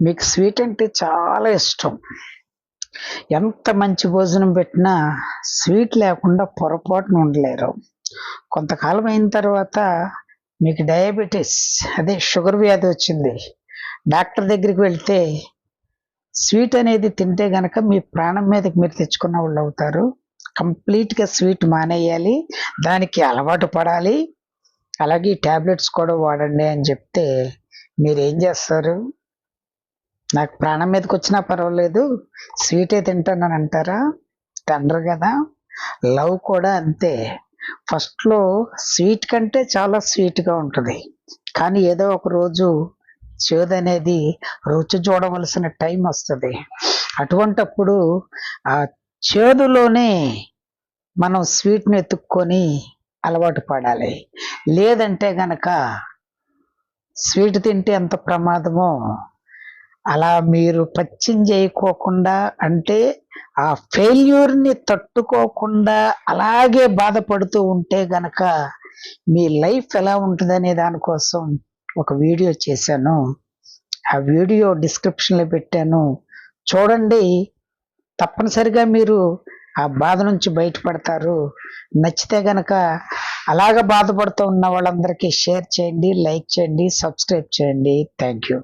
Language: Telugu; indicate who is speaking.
Speaker 1: మీకు స్వీట్ అంటే చాలా ఇష్టం. ఎంత మంచి భోజనం పెట్టినా స్వీట్ లేకుండా పొరపాటున ఉండలేరు. కొంతకాలం అయిన తర్వాత మీకు డయాబెటీస్ అదే షుగర్ వ్యాధి వచ్చింది. డాక్టర్ దగ్గరికి వెళ్తే స్వీట్ అనేది తింటే గనక మీ ప్రాణం మీదకి మీరు తెచ్చుకున్న వాళ్ళు అవుతారు. కంప్లీట్గా స్వీట్ మానేయాలి. దానికి అలవాటు పడాలి. అలాగే ట్యాబ్లెట్స్ కూడా వాడండి అని చెప్తే మీరు ఏం చేస్తారు? నాకు ప్రాణం మీదకి వచ్చినా పర్వాలేదు. స్వీటే తింటానని అంటారా? తండ్రి కదా. లవ్ కూడా అంతే. ఫస్ట్లో స్వీట్ కంటే చాలా స్వీట్గా ఉంటుంది. కానీ ఏదో ఒక రోజు చేదు అనేది రుచి చూడవలసిన టైం వస్తుంది. అటువంటప్పుడు ఆ చేదులోనే మనం స్వీట్ని ఎత్తుక్కొని అలవాటు పడాలి. లేదంటే గనక స్వీట్ తింటే ఎంత ప్రమాదమో అలా మీరు పచ్చిం చేయకోకుండా అంటే ఆ ఫెయిల్యూర్ని తట్టుకోకుండా అలాగే బాధపడుతూ ఉంటే గనక మీ లైఫ్ ఎలా ఉంటుందనే దానికోసం ఒక వీడియో చేశాను. ఆ వీడియో డిస్క్రిప్షన్లో పెట్టాను. చూడండి తప్పనిసరిగా మీరు ఆ బాధ నుంచి బయటపడతారు. నచ్చితే గనక అలాగ బాధపడుతూ ఉన్న వాళ్ళందరికీ షేర్ చేయండి లైక్ చేయండి సబ్స్క్రైబ్ చేయండి. Thank you